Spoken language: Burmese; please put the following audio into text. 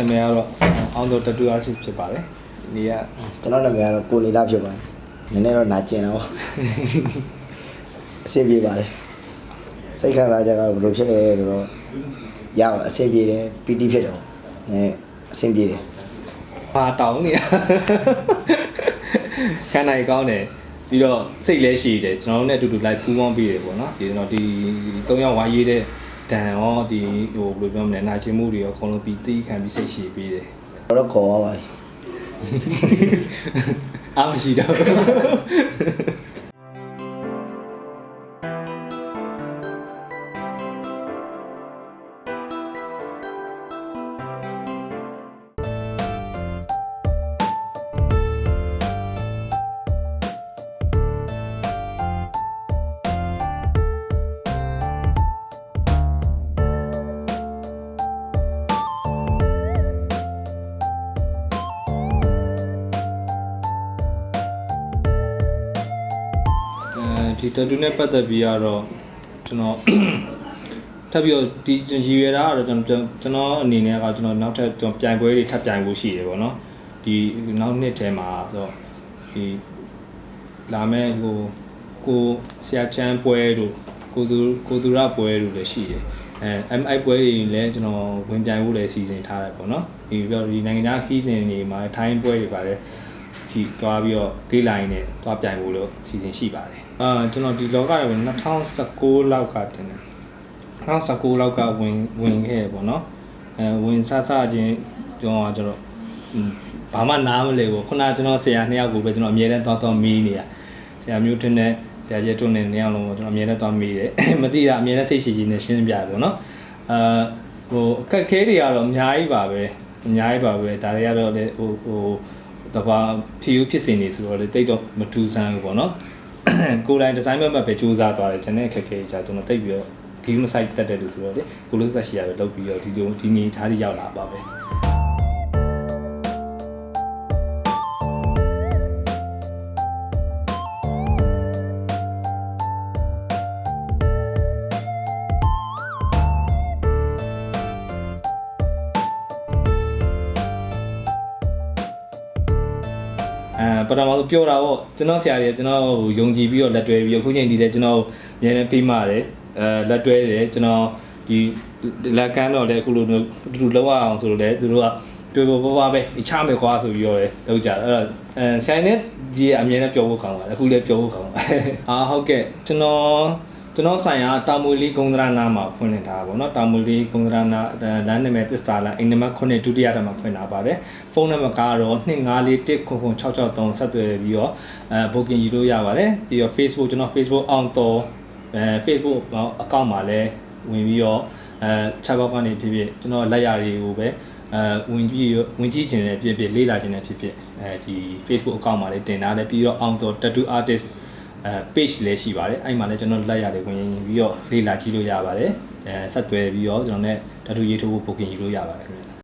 နာမည်ကတော့အောင်တော်တတူအားရှိဖြစ်ပါတယ်ဒီကကျွန်တော်နာမည်ကတော့ကိုနေသားဖြစ်ပါတယ်နည်းနည်းတော့နာကျင်တော့အဆင်ပြေပါတယ်စိတ်ခံစားချက်ကတော့ဘယ်လိုဖြစ်လဲဆိုတော့ရပါအဆင်ပြေတယ်ပီတိဖြစ်တယ်ပေါ့အဲအဆင်ပြေတယ်ဘာတောင်းနေရခန္ဓာကြီးကောင်းတယ်ပြီးတော့စိတ်လည်းရှိတယ်ကျွန်တော်တို့နဲ့အတူတူလိုက်ပူးပေါင်းပြီးတယ်ပေါ့နော်ဒီတော့ဒီ၃ယောက်ဝါရေးတဲ့ ဒန်ရောဒီဟိုဘယ်လိုပြောမလဲနာကျင်မှုတွေရောအကုန်လုံးပြီးတီးခံပြီးစိတ်ရှိပြီးတယ်တော့တော့ခေါ်သွားပါပြီအားမရှိတော့ ဒီတတူနဲ့ပတ်သက်ပြီးတော့ကျွန်တော်ထပ်ပြီးတော့ဒီရည်ရွယ်တာကတော့ကျွန်တော်ကျွန်တော်အနေနဲ့ကကျွန်တော်နောက်ထပ်ကျွန်တော်ပြိုင်ပွဲတွေထပ်ပြိုင်ဖို့ရှိတယ်ပေါ့နော်ဒီနောက်နှစ်ထဲမှာဆိုတော့ဒီလာမဲ့ဟိုကိုဆရာချမ်းပွဲတို့ကိုသူကိုသူရပွဲတို့လည်းရှိတယ်အဲအဲ့အဲ့ပွဲတွေလည်းကျွန်တော်ဝင်ပြိုင်ဖို့လည်းစီစဉ်ထားတယ်ပေါ့နော်ဒီပြီးတော့ဒီနိုင်ငံခြားခီးစဉ်တွေမှာထိုင်းပွဲတွေပါတယ် ဒီတွားပြီးတော့ဒေးလိုင်းနဲ့တွားပြိုင်ဖို့လို့စီစဉ်ရှိပါတယ်။အာကျွန်တော်ဒီလောကရော2019လောက်ကတင်တယ်။2019လောက်ကဝင်ဝင်ခဲ့တယ်ပေါ့နော်။အဲဝင်ဆဆချင်းကျွန်တော်ကကျွန်တော်ဘာမှနားမလဲဘူးခုနကကျွန်တော်ဆရာနှစ်ယောက်ကိုပဲကျွန်တော်အမြဲတမ်းသွားသွားမီးနေရ။ဆရာမျိုးထွန်းနဲ့ဆရာကျဲထွန်းနဲ့နှစ်ယောက်လုံးကိုကျွန်တော်အမြဲတမ်းသွားမီးတယ်။မသိတာအမြဲတမ်းစိတ်ရှိရှိနဲ့ရှင်းပြတယ်ပေါ့နော်။အာဟိုအခက်ခဲတွေကတော့အများကြီးပါပဲ။အများကြီးပါပဲဒါတွေကတော့လေဟိုဟို တဘာဖြူဖြစ်စင်နေဆိုတော့လေတိတ်တော့မထူးဆန်းဘူးပေါ့နော်ကိုယ်တိုင်ဒီဇိုင်းမတ်မတ်ပဲစူးစမ်းသွားတယ်ကျွန်တော်အခက်ခဲကြကျွန်တော်တိတ်ပြီးတော့ game site တက်တယ်လို့ဆိုတော့လေကိုလို့ဆက်ရှိရပဲလုပ်ပြီးတော့ဒီလိုဒီနေထားတွေရောက်လာပါပဲ အဲပထမဆုံးပြောတာပေါ့ကျွန်တော်ဆရာကြီးကကျွန်တော်ကိုယုံကြည်ပြီးတော့လက်တွဲပြီးတော့ခုချိန်ဒီလည်းကျွန်တော်အများနဲ့ပေးမှတယ်အဲလက်တွဲတယ်ကျွန်တော်ဒီလက်ကမ်းတော့လည်းအခုလိုမျိုးတူတူလောက်အောင်ဆိုလို့လည်းသူတို့ကတွေ့ပေါ်ပေါ်ပါပဲချမယ်ခွာဆိုပြီးတော့လေလောက်ကြအဲ့တော့အဲဆရာနဲ့ဒီအမြဲတမ်းပြောဖို့ကောင်းပါတယ်အခုလည်းပြောဖို့ကောင်းပါတယ်အာဟုတ်ကဲ့ကျွန်တော် ကျွန်တော်ဆိုင်ရာတာမွေလေးဂုံသရနာမှာဖွင့်လှစ်ထားတာပေါ့နော်တာမွေလေးဂုံသရနာလမ်းနာမည်တစ္ဆာလန်အိမ်နံပါတ်9ဒုတိယတမှာဖွင့်ထားပါတယ်ဖုန်းနံပါတ်ကတော့2541006663ဆက်သွယ်ပြီးတော့အဲ booking ယူလို့ရပါတယ်ပြီးတော့ Facebook ကျွန်တော် Facebook အောင်တော်အဲ Facebook account မှာလည်းဝင်ပြီးတော့အဲချက်ဘောက်ကနေဖြစ်ဖြစ်ကျွန်တော်လက်ရာတွေကိုပဲအဲဝင်ကြည့်ဝင်ကြည့်ခြင်းလည်းဖြစ်ဖြစ်လေ့လာခြင်းလည်းဖြစ်ဖြစ်အဲဒီ Facebook account မှာလည်းတင်ထားတယ်ပြီးတော့အောင်တော် tattoo artist အဲ page လည်းရှိပါတယ်အဲ့မှာလည်းကျွန်တော်လက်ရတယ်ဝင်ရင်ပြီးတော့လေ့လာကြည့်လို့ရပါတယ်အဲဆက်သွယ်ပြီးတော့ကျွန်တော် ਨੇ tattoo ရေးထိုးဖို့ booking ယူလို့ရပါတယ်ခင်ဗျာ